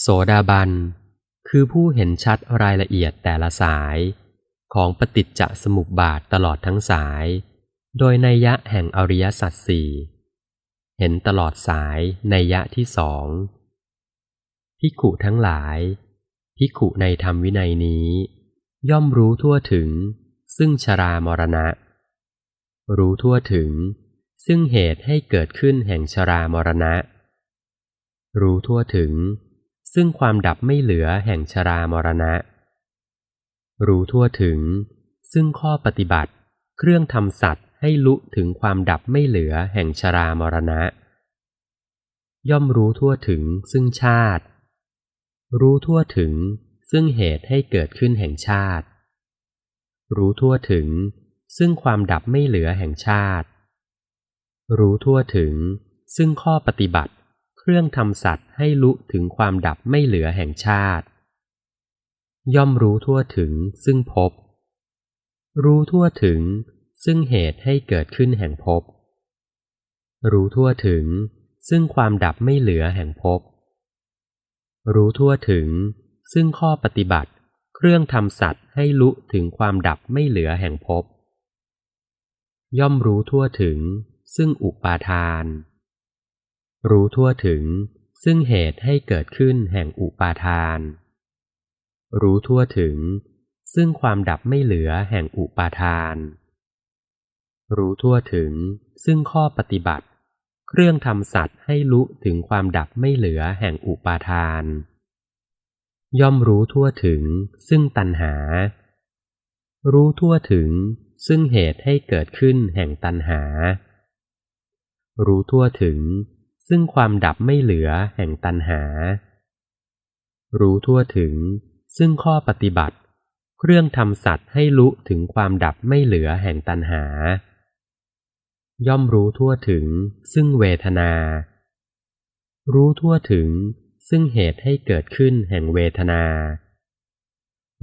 โสดาบัน คือผู้เห็นชัดรายละเอียดแต่ละสาย ของปฏิจจสมุปบาทตลอดทั้งสาย โดยนัยยะแห่งอริยสัจสี่เห็นตลอดสายนัยยะที่สองพิขุทั้งหลายพิขุในธรรมวินัยนี้ ย่อมรู้ทั่วถึง ซึ่งชรามรณะ รู้ทั่วถึง ซึ่งเหตุให้เกิดขึ้นแห่งชรามรณะ รู้ทั่วถึง ซึ่งความดับไม่เหลือแห่งชรามรณะ รู้ทั่วถึง ซึ่งข้อปฏิบัติ เครื่องทำสัตว์ให้ลุถึงความดับไม่เหลือแห่งชรามรณะ ย่อมรู้ทั่วถึงซึ่งชาติ รู้ทั่วถึง ซึ่งเหตุให้เกิดขึ้นแห่งชาติ รู้ทั่วถึง ซึ่งความดับไม่เหลือแห่งชาติ รู้ทั่วถึง ซึ่งข้อปฏิบัติ เครื่องทำสัตว์ให้ลุถึงความดับไม่เหลือแห่งชาติ ย่อมรู้ทั่วถึงซึ่งพบ รู้ทั่วถึงซึ่งเหตุให้เกิดขึ้นแห่งพบ รู้ทั่วถึงซึ่งความดับไม่เหลือแห่งพบรู้ทั่วถึง ซึ่งข้อปฏิบัติ เครื่องทำสัตว์ให้ลุถึงความดับไม่เหลือแห่งพบย่อมรู้ทั่วถึง ซึ่งอุปาทาน รู้ทั่วถึง ซึ่งเหตุให้เกิดขึ้นแห่งอุปาทาน รู้ทั่วถึง ซึ่งความดับไม่เหลือแห่งอุปาทาน รู้ทั่วถึง ซึ่งข้อปฏิบัติ เครื่องทำสัตว์ให้ลุถึงความดับไม่เหลือแห่งอุปาทาน ย่อมรู้ทั่วถึง ซึ่งตัณหา รู้ทั่วถึง ซึ่งเหตุให้เกิดขึ้นแห่งตัณหา รู้ทั่วถึง ซึ่งความดับไม่เหลือแห่งตัณหา รู้ทั่วถึง ซึ่งข้อปฏิบัติ เครื่องทำสัตว์ให้ลุถึงความดับไม่เหลือแห่งตัณหา ย่อมรู้ทั่วถึง ซึ่งเวทนา รู้ทั่วถึง ซึ่งเหตุให้เกิดขึ้นแห่งเวทนา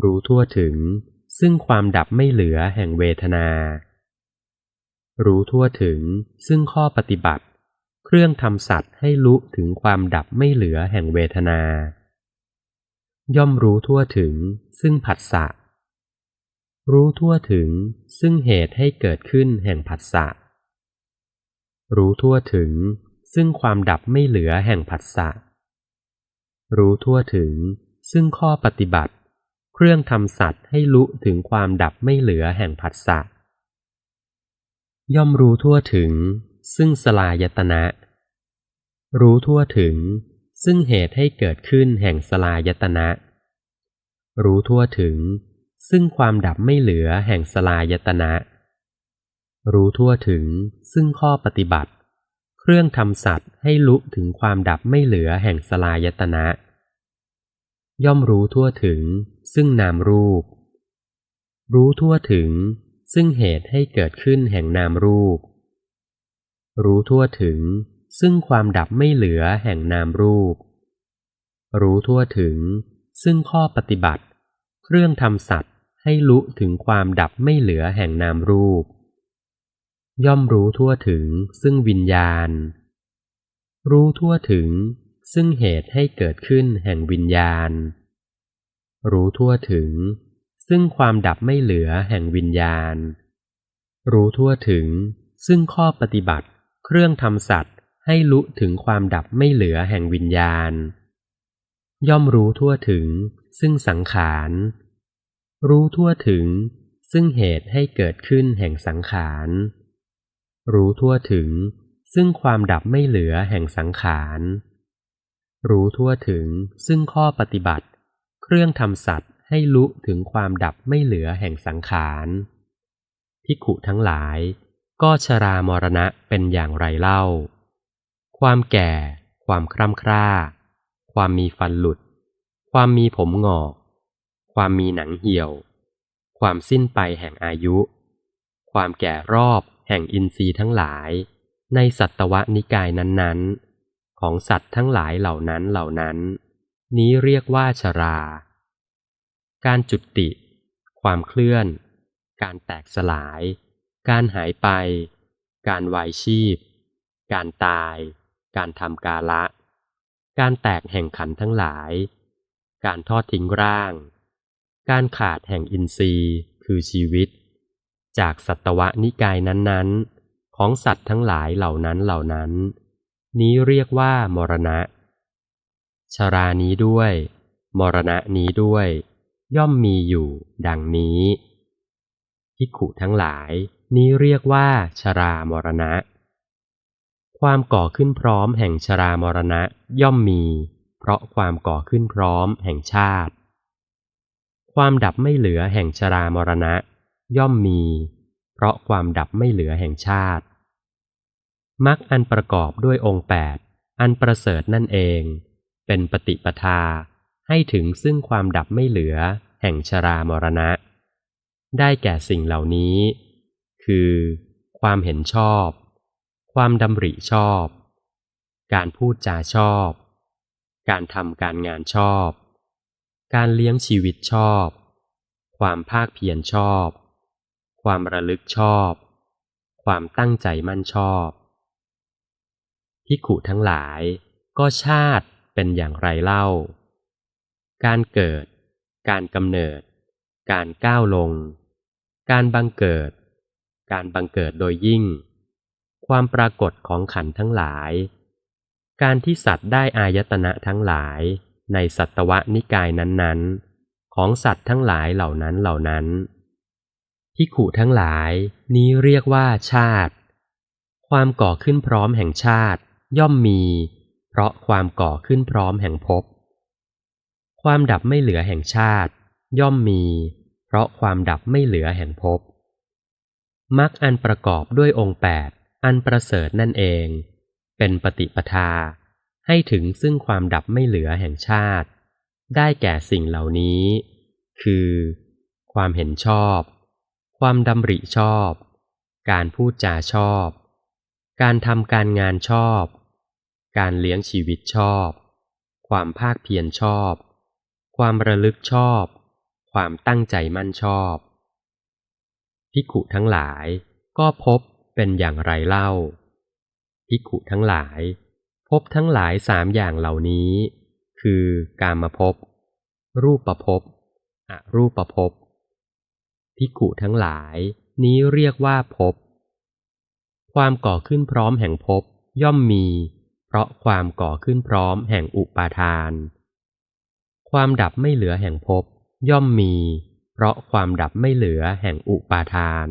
รู้ทั่วถึง ซึ่งความดับไม่เหลือแห่งเวทนา รู้ทั่วถึง ซึ่งข้อปฏิบัติ เครื่องทำสัตว์ให้ลุถึงความดับไม่เหลือแห่งเวทนา ย่อมรู้ทั่วถึงซึ่งผัสสะ รู้ทั่วถึงซึ่งเหตุให้เกิดขึ้นแห่งผัสสะ รู้ทั่วถึงซึ่งความดับไม่เหลือแห่งผัสสะ รู้ทั่วถึงซึ่งข้อปฏิบัติ เครื่องทำสัตว์ให้ลุถึงความดับไม่เหลือแห่งผัสสะย่อมรู้ทั่วถึง ซึ่งสลายตนะ รู้ทั่วถึง ซึ่งเหตุให้เกิดขึ้นแห่งสลายตนะ รู้ทั่วถึง ซึ่งความดับไม่เหลือแห่งสลายตนะ รู้ทั่วถึง ซึ่งข้อปฏิบัติ เครื่องทำสัตว์ให้ลุถึงความดับไม่เหลือแห่งสลายตนะ ย่อมรู้ทั่วถึง ซึ่งนามรูป รู้ทั่วถึง ซึ่งเหตุให้เกิดขึ้นแห่งนามรูป รู้ทั่วถึง ซึ่งความดับไม่เหลือแห่งนามรูป รู้ทั่วถึง ซึ่งข้อปฏิบัติ เครื่องทำสัตว์ให้ลุถึงความดับไม่เหลือแห่งนามรูป ย่อมรู้ทั่วถึง ซึ่งวิญญาณ รู้ทั่วถึง ซึ่งเหตุให้เกิดขึ้นแห่งวิญญาณ รู้ทั่วถึง ซึ่งความดับไม่เหลือแห่งวิญญาณ รู้ทั่วถึงซึ่งข้อปฏิบัติ เครื่องทำสัตว์ให้ลุถึงความดับไม่เหลือแห่งวิญญาณ ย่อมรู้ทั่วถึงซึ่งสังขาร รู้ทั่วถึงซึ่งเหตุให้เกิดขึ้นแห่งสังขาร รู้ทั่วถึงซึ่งความดับไม่เหลือแห่งสังขาร รู้ทั่วถึงซึ่งข้อปฏิบัติ เครื่องทำสัตว์ให้ลุถึงความดับไม่เหลือแห่งสังขาร พิขุทั้งหลาย ก็ชรามรณะเป็นอย่างไรเล่า ความแก่ ความคร่ำคร่า ความมีฟันหลุด ความมีผมหงอก ความมีหนังเหี่ยว ความสิ้นไปแห่งอายุ ความแก่รอบแห่งอินทรีย์ทั้งหลาย ในสัตวนิกายนั้นๆ ของสัตว์ทั้งหลายเหล่านั้นเหล่านั้น นี้เรียกว่าชรา การจุติ ความเคลื่อน การแตกสลาย การหายไป การวายชีพ การตาย การทำกาละ การแตกแห่งขันทั้งหลาย การทอดทิ้งร่าง การขาดแห่งอินทรีย์คือชีวิต จากสัตวะนิกายนั้นๆ ของสัตว์ทั้งหลายเหล่านั้นเหล่านั้น นี้เรียกว่ามรณะชรานี้ด้วย มรณะนี้ด้วย ย่อมมีอยู่ดังนี้ภิกขุทั้งหลายนี้เรียกว่าชรามรณะ ความก่อขึ้นพร้อมแห่งชรามรณะย่อมมี เพราะความก่อขึ้นพร้อมแห่งชาติ ความดับไม่เหลือแห่งชรามรณะ ย่อมมี เพราะความดับไม่เหลือแห่งชาติมรรคอันประกอบด้วยองค์แปดอันประเสริฐนั่นเอง เป็นปฏิปทาให้ถึงซึ่งความดับไม่เหลือแห่งชรามรณะ ได้แก่สิ่งเหล่านี้ คือ ความเห็นชอบ ความดำริชอบ การพูดจาชอบ การทำการงานชอบ การเลี้ยงชีวิตชอบ ความภาคเพียรชอบ ความระลึกชอบ ความตั้งใจมั่นชอบพิขุทั้งหลาย ก็ชาติเป็นอย่างไรเล่า การเกิด การกำเนิด การก้าวลง การบังเกิด การบังเกิดโดยยิ่ง ความปรากฏของขันทั้งหลาย การที่สัตว์ได้อายตนะทั้งหลาย ในสัตวนิกายนั้นๆ ของสัตว์ทั้งหลายเหล่านั้นเหล่านั้นพิขุทั้งหลายนี้เรียกว่าชาติ ความก่อขึ้นพร้อมแห่งชาติย่อมมี เพราะความก่อขึ้นพร้อมแห่งภพ ความดับไม่เหลือแห่งชาติ ย่อมมี เพราะความดับไม่เหลือแห่งภพ มรรคอันประกอบด้วยองค์แปดอันประเสริฐนั่นเอง เป็นปฏิปทา ให้ถึงซึ่งความดับไม่เหลือแห่งชาติ ได้แก่สิ่งเหล่านี้ คือ ความเห็นชอบ ความดำริชอบ การพูดจาชอบ การทำการงานชอบ การเลี้ยงชีวิตชอบ ความภาคเพียรชอบ ความระลึกชอบ ความตั้งใจมั่นชอบ พิขุทั้งหลายก็พบเป็นอย่างไรเล่าพิขุทั้งหลาย พบทั้งหลายสามอย่างเหล่านี้ คือกามภพรูปประพบอรูปประพบพิขุทั้งหลายนี้เรียกว่าภพความก่อขึ้นพร้อมแห่งภพย่อมมี เพราะความก่อขึ้นพร้อมแห่งอุปาทาน ความดับไม่เหลือแห่งภพย่อมมี เพราะความดับไม่เหลือแห่งอุปาทาน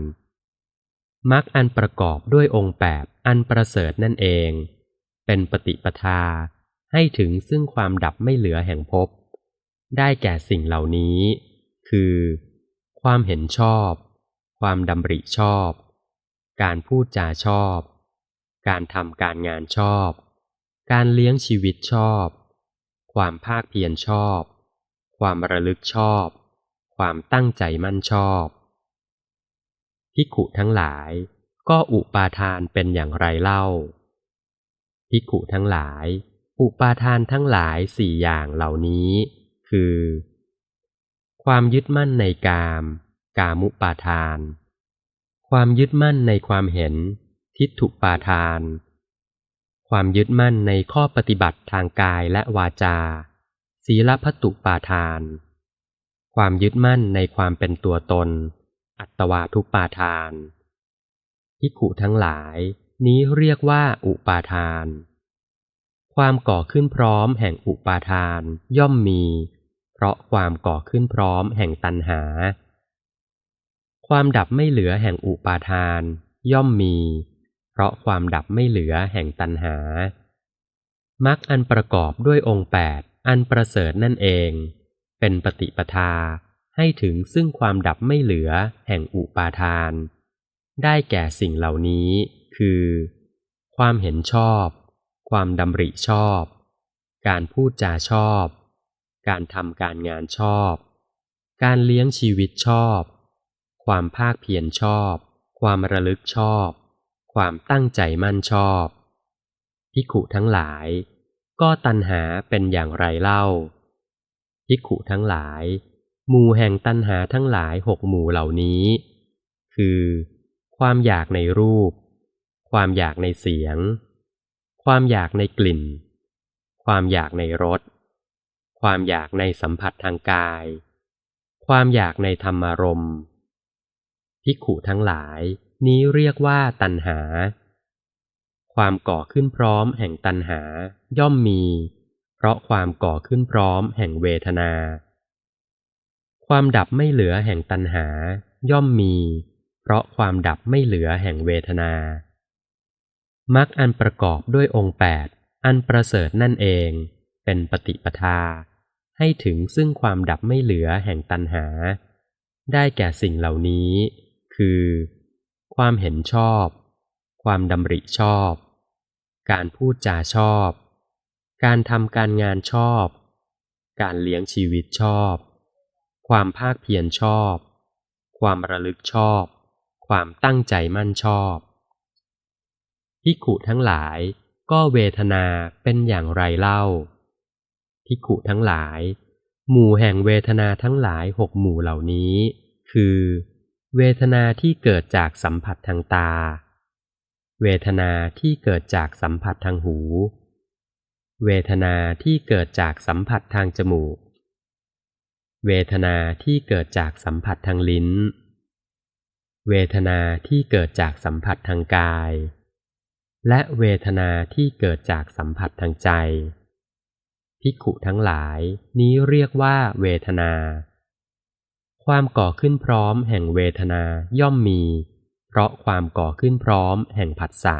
มรรคอันประกอบด้วยองค์แปดอันประเสริฐนั่นเอง เป็นปฏิปทาให้ถึงซึ่งความดับไม่เหลือแห่งภพได้แก่สิ่งเหล่านี้ คือ ความเห็นชอบ ความดำริชอบ การพูดจาชอบ การทำการงานชอบ การเลี้ยงชีวิตชอบ ความภาคเพียรชอบ ความระลึกชอบ ความตั้งใจมั่นชอบพิขุทั้งหลาย ก็อุปาทานเป็นอย่างไรเล่าพิขุทั้งหลาย อุปาทานทั้งหลายสี่อย่างเหล่านี้ คือ ความยึดมั่นในกาม กามุปาทาน ความยึดมั่นในความเห็น ทิฏฐุปาทาน ความยึดมั่นในข้อปฏิบัติทางกายและวาจา ศีลพัตุปาทาน ความยึดมั่นในความเป็นตัวตน อัตวาทุปาทานพิขุทั้งหลาย นี้เรียกว่าอุปาทาน ความก่อขึ้นพร้อมแห่งอุปาทานย่อมมี เพราะความก่อขึ้นพร้อมแห่งตัณหา ความดับไม่เหลือแห่งอุปาทาน ย่อมมี เพราะความดับไม่เหลือแห่งตัณหามรรคอันประกอบด้วยองค์แปดอันประเสริฐนั่นเอง เป็นปฏิปทาให้ถึงซึ่งความดับไม่เหลือแห่งอุปาทาน ได้แก่สิ่งเหล่านี้คือ ความเห็นชอบ ความดำริชอบ การพูดจาชอบ การทำการงานชอบ การเลี้ยงชีวิตชอบ ความภาคเพียรชอบ ความระลึกชอบ ความตั้งใจมั่นชอบพิขุทั้งหลาย ก็ตัณหาเป็นอย่างไรเล่า พิขุทั้งหลาย หมู่แห่งตัณหาทั้งหลายหกหมู่เหล่านี้ คือ ความอยากในรูป ความอยากในเสียง ความอยากในกลิ่น ความอยากในรส ความอยากในสัมผัสทางกาย ความอยากในธรรมารมณ์ภิกขุทั้งหลาย นี้เรียกว่าตัณหา ความก่อขึ้นพร้อมแห่งตัณหาย่อมมี เพราะความก่อขึ้นพร้อมแห่งเวทนา ความดับไม่เหลือแห่งตัณหา ย่อมมี เพราะความดับไม่เหลือแห่งเวทนามรรคอันประกอบด้วยองค์แปดอันประเสริฐนั่นเอง เป็นปฏิปทา ให้ถึงซึ่งความดับไม่เหลือแห่งตัณหา ได้แก่สิ่งเหล่านี้ คือ ความเห็นชอบ ความดำริชอบ การพูดจาชอบ การทำการงานชอบ การเลี้ยงชีวิตชอบ ความภาคเพียรชอบ ความระลึกชอบ ความตั้งใจมั่นชอบพิขุทั้งหลายก็เวทนาเป็นอย่างไรเล่าพิขุทั้งหลาย หมู่แห่งเวทนาทั้งหลายหกหมู่เหล่านี้ คือ เวทนาที่เกิดจากสัมผัสทางตา เวทนาที่เกิดจากสัมผัสทางหู เวทนาที่เกิดจากสัมผัสทางจมูก เวทนาที่เกิดจากสัมผัสทางลิ้น เวทนาที่เกิดจากสัมผัสทางกาย และเวทนาที่เกิดจากสัมผัสทางใจภิขุทั้งหลายนี้เรียกว่าเวทนา ความก่อขึ้นพร้อมแห่งเวทนาย่อมมี เพราะความก่อขึ้นพร้อมแห่งผัสสะ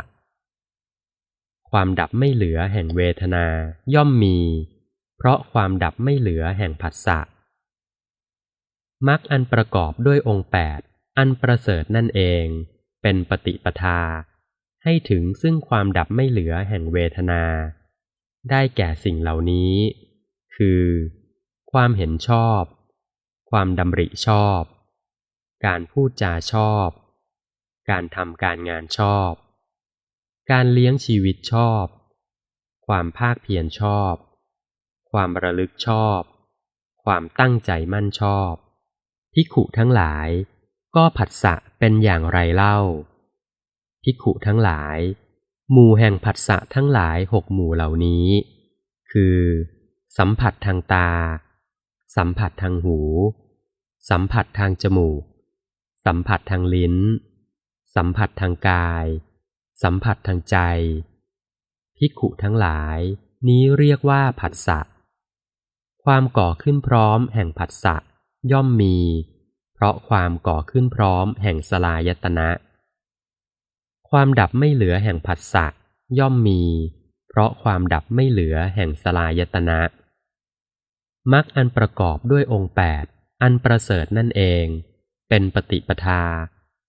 ความดับไม่เหลือแห่งเวทนาย่อมมี เพราะความดับไม่เหลือแห่งผัสสะมรรคอันประกอบด้วยองค์แปดอันประเสริฐนั่นเอง เป็นปฏิปทา ให้ถึงซึ่งความดับไม่เหลือแห่งเวทนา ได้แก่สิ่งเหล่านี้ คือ ความเห็นชอบ ความดำริชอบ การพูดจาชอบ การทำการงานชอบ การเลี้ยงชีวิตชอบ ความภาคเพียรชอบ ความระลึกชอบ ความตั้งใจมั่นชอบภิขุทั้งหลาย ก็ผัสสะเป็นอย่างไรเล่าภิขุทั้งหลาย หมู่แห่งผัสสะทั้งหลายหกหมู่เหล่านี้ คือ สัมผัสทางตา สัมผัสทางหู สัมผัสทางจมูก สัมผัสทางลิ้น สัมผัสทางกาย สัมผัสทางใจภิกุทั้งหลาย นี้เรียกว่าผัสสะ ความก่อขึ้นพร้อมแห่งผัสสะย่อมมี เพราะความก่อขึ้นพร้อมแห่งสลายตนะ ความดับไม่เหลือแห่งผัสสะย่อมมี เพราะความดับไม่เหลือแห่งสลายตนะมรรคอันประกอบด้วยองค์แปดอันประเสริฐนั่นเอง เป็นปฏิปทา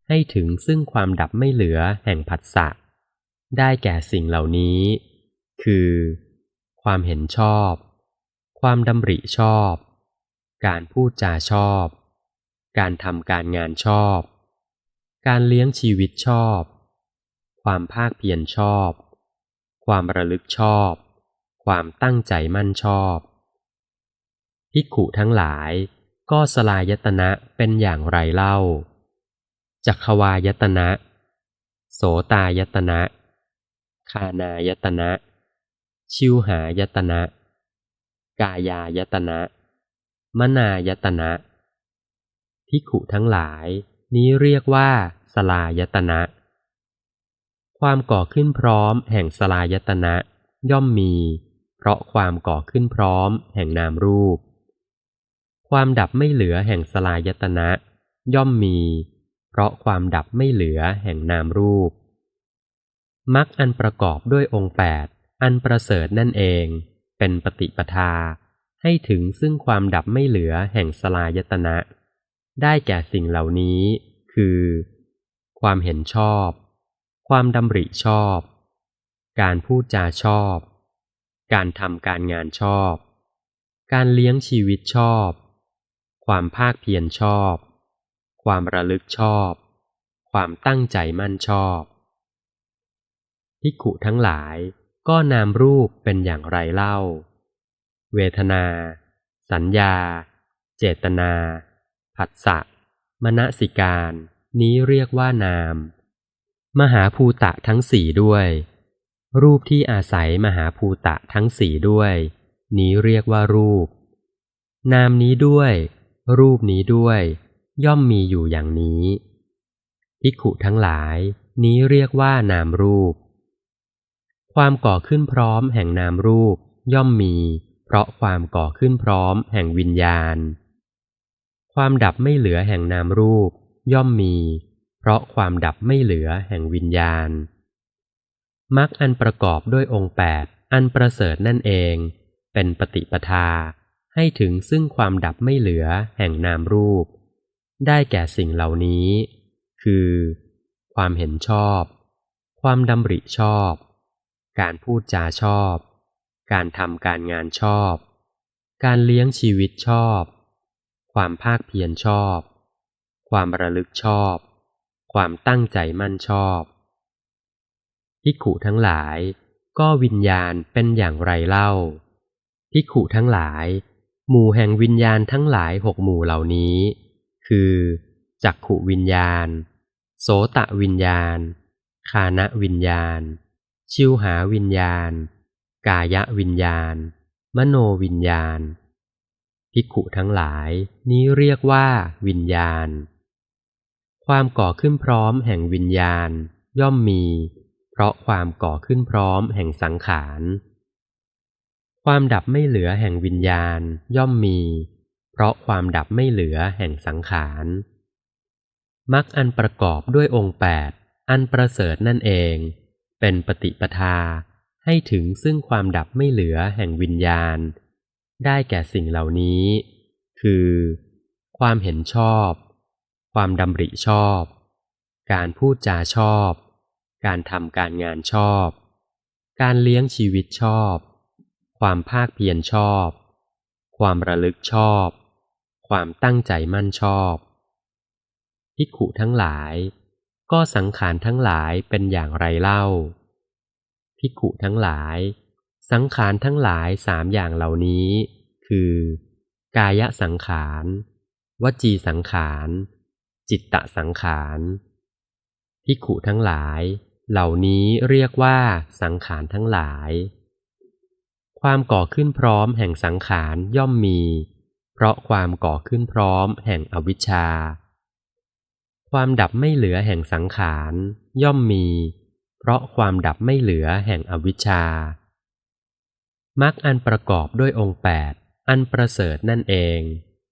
ให้ถึงซึ่งความดับไม่เหลือแห่งผัสสะ ได้แก่สิ่งเหล่านี้ คือ ความเห็นชอบ ความดำริชอบ การพูดจาชอบ การทำการงานชอบ การเลี้ยงชีวิตชอบ ความภาคเพียรชอบ ความระลึกชอบ ความตั้งใจมั่นชอบภิกขุทั้งหลายก็สลายตนะเป็นอย่างไรเล่า จักขวายตนะ โสตายตนะ คานายตนะ ชิวหายตนะ กายายตนะ มนายตนะภิกขุทั้งหลาย นี้เรียกว่าสลายตนะ ความก่อขึ้นพร้อมแห่งสลายตนะย่อมมี เพราะความก่อขึ้นพร้อมแห่งนามรูป ความดับไม่เหลือแห่งสลายตนะ ย่อมมี เพราะความดับไม่เหลือแห่งนามรูป มรรคอันประกอบด้วยองค์แปดอันประเสริฐนั่นเอง เป็นปฏิปทา ให้ถึงซึ่งความดับไม่เหลือแห่งสลายตนะ ได้แก่สิ่งเหล่านี้ คือ ความเห็นชอบ ความดำริชอบ การพูดจาชอบ การทำการงานชอบ การเลี้ยงชีวิตชอบ ความภาคเพียรชอบ ความระลึกชอบ ความตั้งใจมั่นชอบ พิกขุทั้งหลาย ก็นามรูปเป็นอย่างไรเล่า เวทนา สัญญา เจตนา ผัสสะ มณสิการ นี้เรียกว่านาม มหาภูตะทั้งสี่ด้วย รูปที่อาศัยมหาภูตะทั้งสี่ด้วย นี้เรียกว่ารูป นามนี้ด้วย รูปนี้ด้วย ย่อมมีอยู่อย่างนี้ภิกขุทั้งหลายนี้เรียกว่านามรูป ความก่อขึ้นพร้อมแห่งนามรูปย่อมมี เพราะความก่อขึ้นพร้อมแห่งวิญญาณ ความดับไม่เหลือแห่งนามรูป ย่อมมี เพราะความดับไม่เหลือแห่งวิญญาณมรรคอันประกอบด้วยองค์แปดอันประเสริฐนั่นเอง เป็นปฏิปทาให้ถึงซึ่งความดับไม่เหลือแห่งนามรูป ได้แก่สิ่งเหล่านี้ คือ ความเห็นชอบ ความดำริชอบ การพูดจาชอบ การทำการงานชอบ การเลี้ยงชีวิตชอบ ความภาคเพียรชอบ ความระลึกชอบ ความตั้งใจมั่นชอบภิกขุทั้งหลายก็วิญญาณเป็นอย่างไรเล่าภิกขุทั้งหลาย หมู่แห่งวิญญาณทั้งหลายหกหมู่เหล่านี้ คือจักขุวิญญาณ โสตะวิญญาณ คานะวิญญาณ ชิวหาวิญญาณ กายวิญญาณ มโนวิญญาณ ภิกขุทั้งหลายนี้เรียกว่าวิญญาณ ความก่อขึ้นพร้อมแห่งวิญญาณย่อมมี เพราะความก่อขึ้นพร้อมแห่งสังขาร ความดับไม่เหลือแห่งวิญญาณย่อมมี เพราะความดับไม่เหลือแห่งสังขารมรรคอันประกอบด้วยองค์แปดอันประเสริฐนั่นเอง เป็นปฏิปทาให้ถึงซึ่งความดับไม่เหลือแห่งวิญญาณ ได้แก่สิ่งเหล่านี้ คือ ความเห็นชอบ ความดำริชอบ การพูดจาชอบ การทำการงานชอบ การเลี้ยงชีวิตชอบ ความภาคเพียรชอบ ความระลึกชอบ ความตั้งใจมั่นชอบพิขุทั้งหลาย ก็สังขารทั้งหลายเป็นอย่างไรเล่า พิขุทั้งหลาย สังขารทั้งหลายสามอย่างเหล่านี้ คือ กายสังขาร วจีสังขาร จิตตสังขารพิขุทั้งหลาย เหล่านี้เรียกว่าสังขารทั้งหลาย ความก่อขึ้นพร้อมแห่งสังขารย่อมมี เพราะความก่อขึ้นพร้อมแห่งอวิชชา ความดับไม่เหลือแห่งสังขารย่อมมีเพราะความดับไม่เหลือแห่งอวิชชามรรคอันประกอบด้วยองค์แปดอันประเสริฐนั่นเอง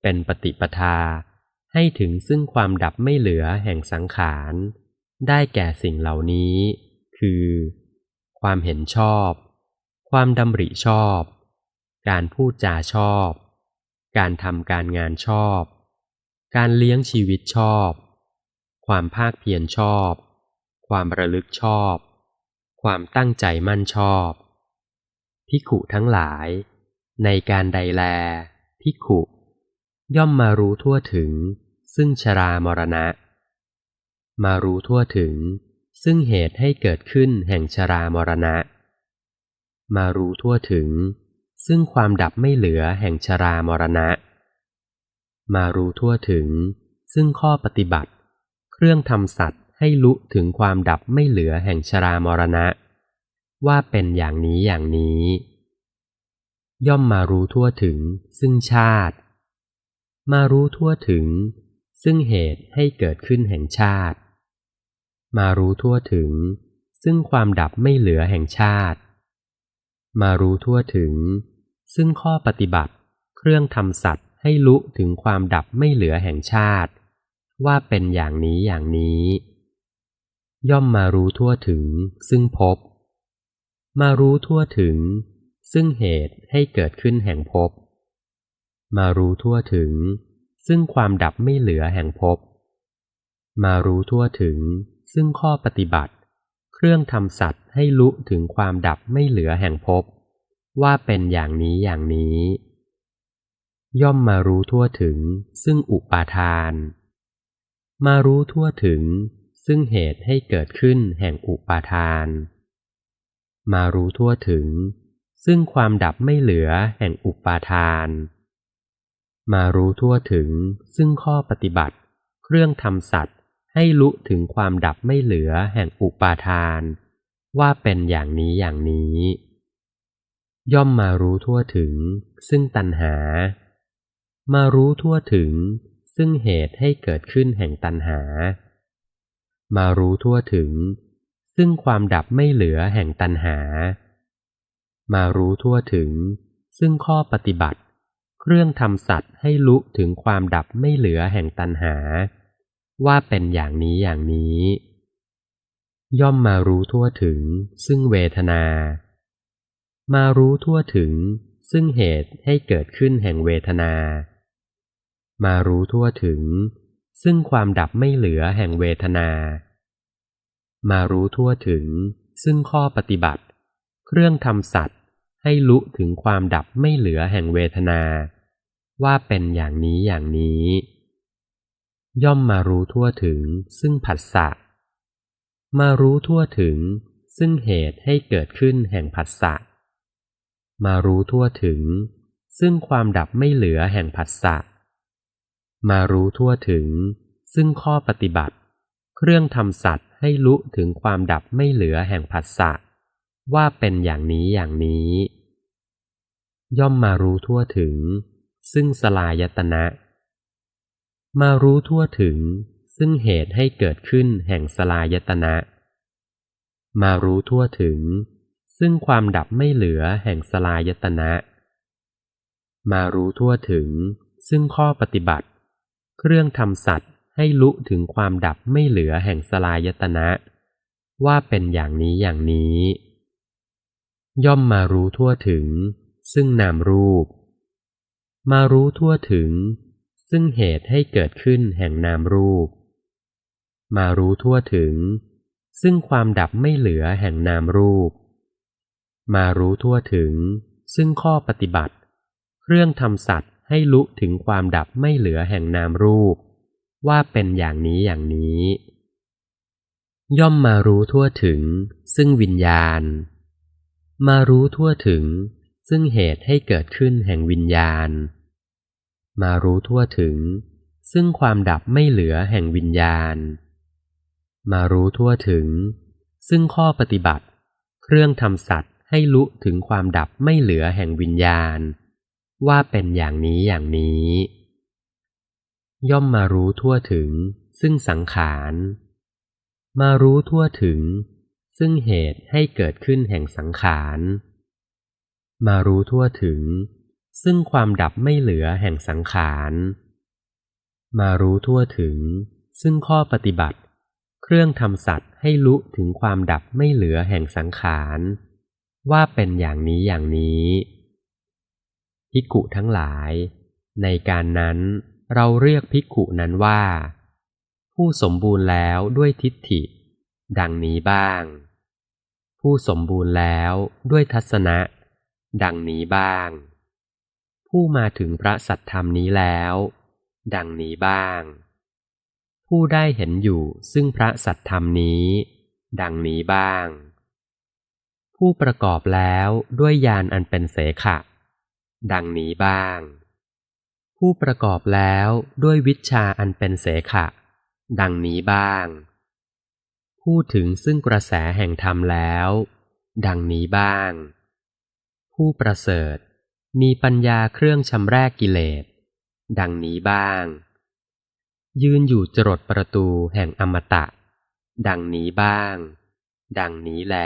เป็นปฏิปทา ให้ถึงซึ่งความดับไม่เหลือแห่งสังขาร ได้แก่สิ่งเหล่านี้ คือ ความเห็นชอบ ความดำริชอบ การพูดจาชอบ การทำการงานชอบ การเลี้ยงชีวิตชอบ ความภาคเพียรชอบ ความระลึกชอบ ความตั้งใจมั่นชอบ พิขุทั้งหลาย ในการใดแล พิขุ ย่อมมารู้ทั่วถึง ซึ่งชรามรณะ มารู้ทั่วถึง ซึ่งเหตุให้เกิดขึ้นแห่งชรามรณะ มารู้ทั่วถึง ซึ่งความดับไม่เหลือแห่งชรามรณะ มารู้ทั่วถึง ซึ่งข้อปฏิบัติ เครื่องทำสัตว ให้ลุถึงความดับไม่เหลือแห่งชรามรณะ ว่าเป็นอย่างนี้อย่างนี้ ย่อมมารู้ทั่วถึงซึ่งชาติ มารู้ทั่วถึง ซึ่งเหตุให้เกิดขึ้นแห่งชาติ มารู้ทั่วถึง ซึ่งความดับไม่เหลือแห่งชาติ มารู้ทั่วถึง ซึ่งข้อปฏิบัติเครื่องทำสัตว์ให้ลุถึงความดับไม่เหลือแห่งชาติ ว่าเป็นอย่างนี้อย่างนี้ ย่อมมารู้ทั่วถึงซึ่งพบ มารู้ทั่วถึง ซึ่งเหตุให้เกิดขึ้นแห่งพบ มารู้ทั่วถึง ซึ่งความดับไม่เหลือแห่งพบ มารู้ทั่วถึง ซึ่งข้อปฏิบัติ เครื่องทำสัตว์ให้ลุถึงความดับไม่เหลือแห่งภพว่าเป็นอย่างนี้อย่างนี้ ย่อมมารู้ทั่วถึง ซึ่งอุปาทาน มารู้ทั่วถึง ซึ่งเหตุให้เกิดขึ้นแห่งอุปาทาน มารู้ทั่วถึง ซึ่งความดับไม่เหลือแห่งอุปาทาน มารู้ทั่วถึง ซึ่งข้อปฏิบัติ เครื่องทำสัตว์ให้ลุถึงความดับไม่เหลือแห่งอุปาทาน ว่าเป็นอย่างนี้อย่างนี้ ย่อมมารู้ทั่วถึง ซึ่งตัณหา มารู้ทั่วถึง ซึ่งเหตุให้เกิดขึ้นแห่งตัณหา มารู้ทั่วถึง ซึ่งความดับไม่เหลือแห่งตัณหา มารู้ทั่วถึง ซึ่งข้อปฏิบัติ เครื่องทำสัตว์ให้ลุถึงความดับไม่เหลือแห่งตัณหา ว่าเป็นอย่างนี้อย่างนี้ ย่อมมารู้ทั่วถึง ซึ่งเวทนา มารู้ทั่วถึง ซึ่งเหตุให้เกิดขึ้นแห่งเวทนา มารู้ทั่วถึง ซึ่งความดับไม่เหลือแห่งเวทนา มารู้ทั่วถึง ซึ่งข้อปฏิบัติ เครื่องทำสัตว์ให้ลุถึงความดับไม่เหลือแห่งเวทนา ว่าเป็นอย่างนี้อย่างนี้ ย่อมมารู้ทั่วถึง ซึ่งผัสสะมารู้ทั่วถึง ซึ่งเหตุให้เกิดขึ้นแห่งผัสสะมารู้ทั่วถึง ซึ่งความดับไม่เหลือแห่งผัสสะ มารู้ทั่วถึง ซึ่งข้อปฏิบัติ เครื่องทำสัตว์ให้ลุถึงความดับไม่เหลือแห่งผัสสะว่าเป็นอย่างนี้อย่างนี้ ย่อมมารู้ทั่วถึง ซึ่งสลายตนะ มารู้ทั่วถึง ซึ่งเหตุให้เกิดขึ้นแห่งสลายตนะ มารู้ทั่วถึง ซึ่งความดับไม่เหลือแห่งสลายตนะ มารู้ทั่วถึง ซึ่งข้อปฏิบัติ เครื่องทำสัตว์ให้ลุถึงความดับไม่เหลือแห่งสลายตนะ ว่าเป็นอย่างนี้อย่างนี้ ย่อมมารู้ทั่วถึง ซึ่งนามรูป มารู้ทั่วถึง ซึ่งเหตุให้เกิดขึ้นแห่งนามรูป มารู้ทั่วถึง ซึ่งความดับไม่เหลือแห่งนามรูป มารู้ทั่วถึง ซึ่งข้อปฏิบัติ เครื่องทำสัตว์ ให้ลุถึงความดับไม่เหลือแห่งนามรูป ว่าเป็นอย่างนี้อย่างนี้ ย่อมมารู้ทั่วถึง ซึ่งวิญญาณ มารู้ทั่วถึง ซึ่งเหตุให้เกิดขึ้นแห่งวิญญาณ มารู้ทั่วถึง ซึ่งความดับไม่เหลือแห่งวิญญาณ มารู้ทั่วถึง ซึ่งข้อปฏิบัติ เครื่องทำสัตว์ให้ลุถึงความดับไม่เหลือแห่งวิญญาณ ว่าเป็นอย่างนี้อย่างนี้ ย่อมมารู้ทั่วถึงซึ่งสังขาร มารู้ทั่วถึง ซึ่งเหตุให้เกิดขึ้นแห่งสังขาร มารู้ทั่วถึง ซึ่งความดับไม่เหลือแห่งสังขาร มารู้ทั่วถึง ซึ่งข้อปฏิบัติ เครื่องทำสัตว์ให้ลุถึงความดับไม่เหลือแห่งสังขาร ว่าเป็นอย่างนี้อย่างนี้ ภิกขุทั้งหลาย ในการนั้นเราเรียกภิกขุนั้นว่า ผู้สมบูรณ์แล้วด้วยทิฏฐิ ดังนี้บ้าง ผู้สมบูรณ์แล้วด้วยทัศนะ ดังนี้บ้าง ผู้มาถึงพระสัทธรรมนี้แล้ว ดังนี้บ้าง ผู้ได้เห็นอยู่ซึ่งพระสัทธรรมนี้ ดังนี้บ้าง ผู้ประกอบแล้วด้วยญาณอันเป็นเสขะ ดังนี้บ้าง ผู้ประกอบแล้วด้วยวิชาอันเป็นเสขะ ดังนี้บ้าง พูดถึงซึ่งกระแสแห่งธรรมแล้ว ดังนี้บ้าง ผู้ประเสริฐมีปัญญาเครื่องชำแรกกิเลส ดังนี้บ้าง ยืนอยู่จรดประตูแห่งอมตะ ดังนี้บ้าง ดังนี้แล